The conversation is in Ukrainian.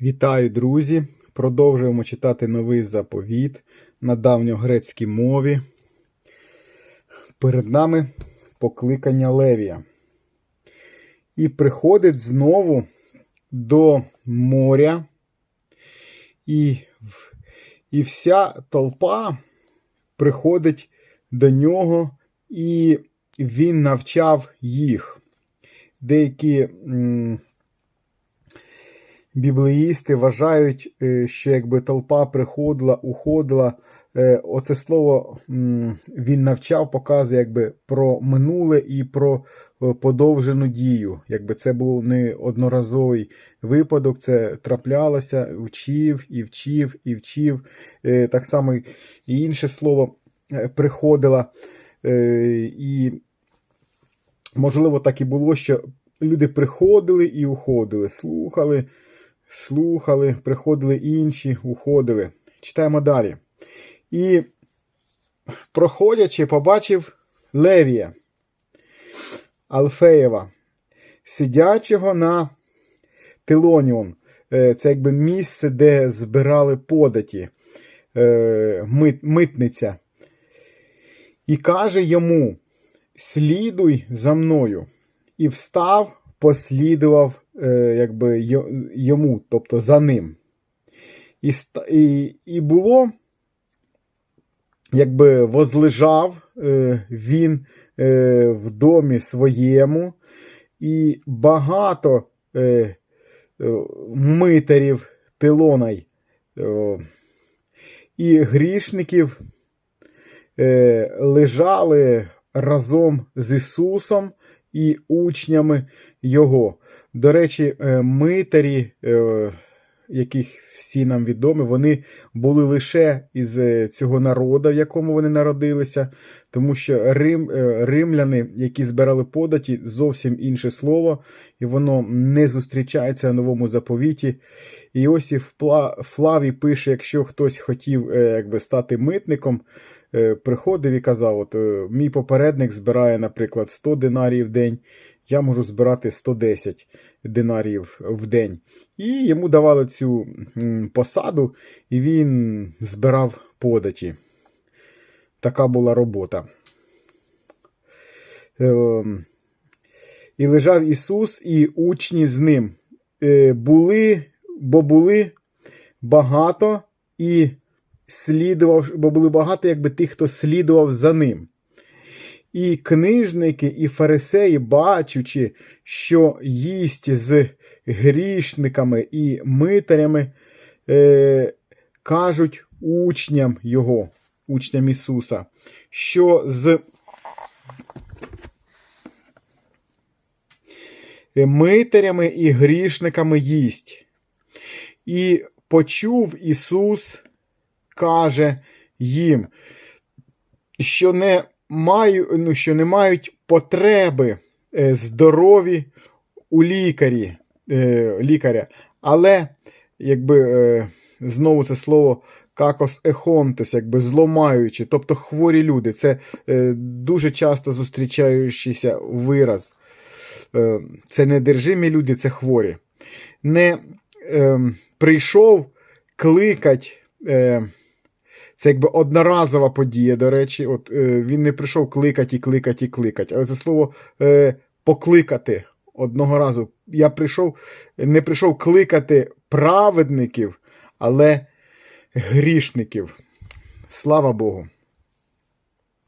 Вітаю, друзі! Продовжуємо читати новий заповіт на давньогрецькій мові. Перед нами покликання Левія. І приходить знову до моря, і, і вся толпа приходить до нього, і він навчав їх. Деякі. м, Біблеїсти вважають, е, що якби толпа приходила, уходила. е, Оце слово він навчав, показує якби про минуле і про е, подовжену дію. Якби це був не одноразовий випадок, це траплялося, вчив і вчив і вчив. Так само і інше слово приходила. Е, І можливо так і було, що люди приходили і уходили, слухали слухали, приходили інші, уходили. Читаємо далі. І, проходячи, побачив Левія Алфеєва, сидячого на Телоніон. Е, Це якби місце, де збирали податі, е, мит, митниця. І каже йому: Слідуй за мною. І встав, послідував якби, йому, тобто за ним. І, і, і було, якби возлежав е, він е, в домі своєму, і багато е, е, митарів Пилонай е, і грішників е, лежали разом з Ісусом і учнями Його. До речі, е, митарі, е, яких всі нам відомі, вони були лише із е, цього народу, в якому вони народилися, тому що рим, римляни, які збирали податі, зовсім інше слово, і воно не зустрічається на новому заповіті. І Іосиф Пла- Флавій пише, якщо хтось хотів якби, стати митником, приходив і казав: от, е, мій попередник збирає, наприклад, 100 динарів в день, я можу збирати 110 динарів в день. І йому давали цю посаду, і він збирав податі. Така була робота. Ем, І лежав Ісус, і учні з ним. Е, Були, бо були багато і слідував, бо були багато, якби тих, хто слідував за ним. І книжники, і фарисеї, бачучи, що їсть з грішниками і митарями, е, кажуть учням його, учням Ісуса, що з митарями і грішниками їсть. І почув Ісус, каже їм, що не, маю, ну, що не мають потреби е, здорові у лікарі, е, лікаря. Але, якби е, знову це слово какос ехонтес, якби зломаючи, тобто хворі люди. Це е, дуже часто зустрічаючийся вираз. Е, це недержимі люди, це хворі. Не е, прийшов кликать. Е, це якби одноразова подія, до речі. От, е, Він не прийшов кликати, кликати, і кликати. Але це слово е, покликати одного разу. Я прийшов, не прийшов кликати праведників, але грішників. Слава Богу.